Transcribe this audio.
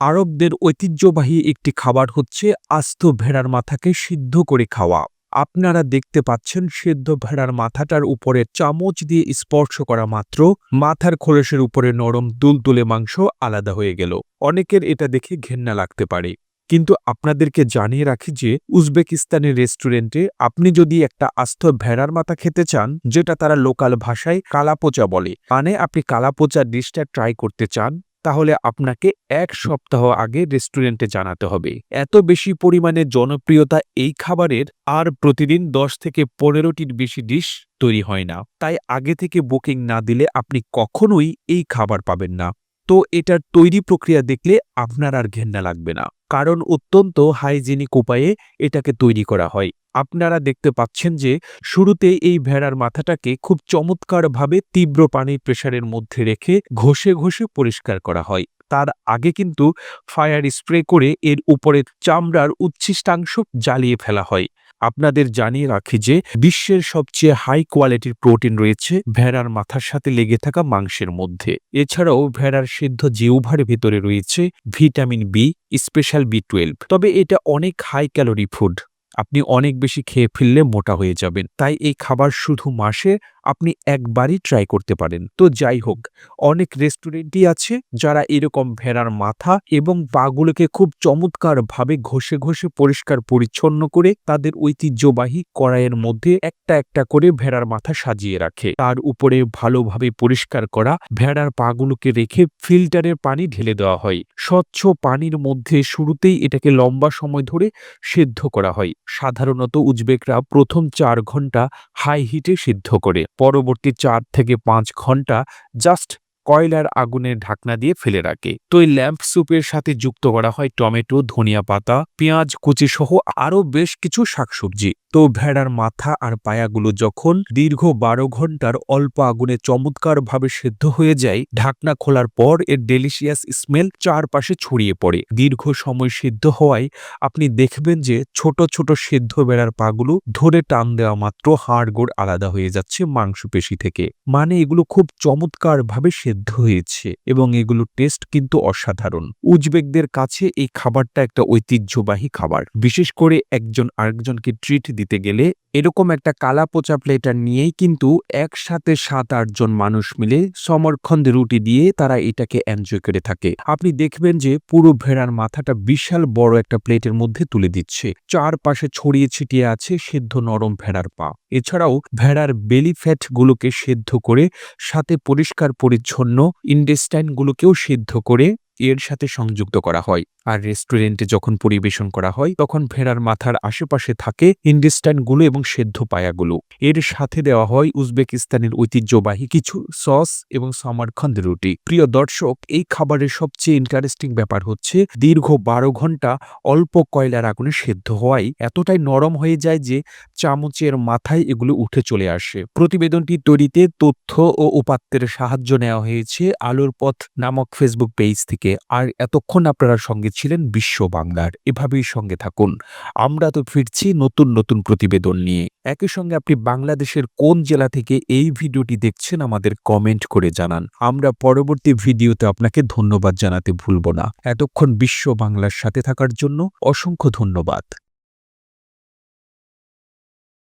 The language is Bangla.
আরবদের ঐতিহ্যবাহী একটি খাবার হচ্ছে আস্ত ভেড়ার মাথাকে সিদ্ধ করে খাওয়া। আপনারা দেখতে পাচ্ছেন সেদ্ধ ভেড়ার মাথাটার উপরে চামচ দিয়ে স্পর্শ করা মাত্র, মাথার খোলসের উপরে নরম দুলতুলে মাংস আলাদা হয়ে গেল। অনেকের এটা দেখে ঘেন্না লাগতে পারে। কিন্তু আপনাদেরকে জানিয়ে রাখি যে, উজবেকিস্তানের রেস্টুরেন্টে আপনি যদি একটা আস্ত ভেড়ার মাথা খেতে চান, যেটা তারা লোকাল ভাষায় কালাপোচা বলে মানে আপনি কালাপোচা ডিশটা ট্রাই করতে চান তাহলে আপনাকে এক সপ্তাহ আগে রেস্টুরেন্টে জানাতে হবে। এত বেশি পরিমাণে জনপ্রিয়তা এই খাবারের আর প্রতিদিন দশ থেকে পনেরোটির বেশি ডিশ তৈরি হয় না। তাই আগে থেকে বুকিং না দিলে আপনি কখনোই এই খাবার পাবেন না। তো এটার তৈরি প্রক্রিয়া দেখলে আপনার আর ঘেন্না লাগবে না। কারণ অত্যন্ত হাইজিনিক উপায়ে এটাকে তৈরি করা হয়। আপনারা দেখতে পাচ্ছেন যে শুরুতে এই ভেড়ার মাথাটাকে খুব চমৎকারভাবে তীব্র পানির প্রেশারের মধ্যে রেখে ঘষে ঘষে পরিষ্কার করা হয়। তার আগে কিন্তু ফায়ার স্প্রে করে এর উপরে চামড়ার উচ্ছিষ্টাংশ জ্বালিয়ে ফেলা হয়। আপনাদের জানিয়ে রাখি যে, বিশ্বের সবচেয়ে হাই কোয়ালিটির প্রোটিন রয়েছে ভেড়ার মাথার সাথে লেগে থাকা মাংসের মধ্যে। এছাড়াও ভেড়ার সিদ্ধ জিউভার ভেতরে রয়েছে vitamin B special B twelve তবে এটা অনেক হাই ক্যালোরি ফুড আপনি অনেক বেশি খেয়ে ফেললে মোটা হয়ে যাবেন। তাই এই খাবার শুধু মাসে আপনি একবারই ট্রাই করতে পারেন। তো যাই হোক, অনেক রেস্টুরেন্টই আছে যারা এরকম ভেড়ার মাথা এবং পাগুলোকে খুব চমৎকারভাবে ঘষে ঘষে পরিষ্কার পরিচ্ছন্ন করে তাদের ঐতিহ্যবাহী কড়াইয়ের মধ্যে একটা একটা করে ভেড়ার মাথা সাজিয়ে রাখে। তার উপরে ভালোভাবে পরিষ্কার করা ভেড়ার পাগুলোকে রেখে ফিল্টারের পানি ঢেলে দেওয়া হয়। স্বচ্ছ পানির মধ্যে শুরুতেই এটাকে লম্বা সময় ধরে সেদ্ধ করা হয়। সাধারণত উজবেকরা প্রথম চার ঘণ্টা হাই হিটে সিদ্ধ করে। পরবর্তী চার থেকে পাঁচ ঘণ্টা জাস্ট কয়লার আগুনের ঢাকনা দিয়ে ফেলে রাখে। তো এই ল্যাম্প স্যুপের সাথে যুক্ত করা হয় টমেটো, ধনিয়া পাতা, পেঁয়াজ কুচি সহ আরও বেশ কিছু শাকসবজি। তো ভেড়ার মাথা আর পায়াগুলো যখন দীর্ঘ বারো ঘণ্টার অল্প আগুনে চমৎকারভাবে সেদ্ধ হয়ে যায়, ঢাকনা খোলার পর এর ডেলিশিয়াস স্মেল চারপাশে ছড়িয়ে পড়ে। দীর্ঘ সময় সিদ্ধ হওয়ায় আপনি দেখবেন যে ছোট ছোট সেদ্ধ বেড়ার পাগুলো ধরে টান দেওয়া মাত্র হাড়গোড় আলাদা হয়ে যাচ্ছে মাংসপেশি থেকে। মানে এগুলো খুব চমৎকারভাবে সেদ্ধ হয়েছে এবং এগুলো টেস্ট কিন্তু অসাধারণ। উজবেকদের কাছে এই খাবারটা একটা ঐতিহ্যবাহী খাবার। বিশেষ করে একজন আরেকজনকে ট্রিট দিতে গেলে এরকম একটা কালা পচা প্লেটার নিয়েই কিন্তু একসাথে সাত আটজন মানুষ মিলে সমরখন্দ রুটি দিয়ে তারা এটাকে এনজয় করে থাকে। আপনি দেখবেন যে পুরো ভেড়ার মাথাটা বিশাল বড় একটা প্লেটের মধ্যে তুলে দিচ্ছে। চারপাশে ছড়িয়ে ছিটিয়ে আছে সেদ্ধ নরম ভেড়ার পা। এছাড়াও ভেড়ার বেলি ফ্যাট গুলোকে সেদ্ধ করে, সাথে পরিষ্কার পরিচ্ছন্ন ইন্ডেস্টাইনগুলোকেও সেদ্ধ করে এর সাথে সংযুক্ত করা হয়। আর রেস্টুরেন্টে যখন পরিবেশন করা হয়, তখন ভেড়ার মাথার আশেপাশে থাকে ইন্ডেস্টাইনগুলো এবং সেদ্ধ পায়াগুলো। এর সাথে দেওয়া হয় উজবেকিস্তানের ঐতিহ্যবাহী কিছু সস এবং সামারখন্দ রুটি। প্রিয় দর্শক, এই খাবারের সবচেয়ে ইন্টারেস্টিং ব্যাপার হচ্ছে, দীর্ঘ বারো ঘণ্টা অল্প কয়লার আগুনে সেদ্ধ হওয়ায় এতটাই নরম হয়ে যায় যে চামচের মাথায় এগুলো উঠে চলে আসে। প্রতিবেদনটি তৈরিতে তথ্য ও উপাত্তের সাহায্য নেওয়া হয়েছে আলোর পথ নামক ফেসবুক পেজ থেকে আর এতক্ষণ আপনারা সঙ্গে ছিলেন বিশ্ব বাংলার। এভাবেই সঙ্গে থাকুন। আমরা তো ফিরছি নতুন নতুন প্রতিবেদন নিয়ে। একই সঙ্গে আপনি বাংলাদেশের কোন জেলা থেকে এই ভিডিওটি দেখছেন আমাদের কমেন্ট করে জানান। আমরা পরবর্তী ভিডিওতে আপনাকে ধন্যবাদ জানাতে ভুলব না। এতক্ষণ বিশ্ব বাংলার সাথে থাকার জন্য অসংখ্য ধন্যবাদ।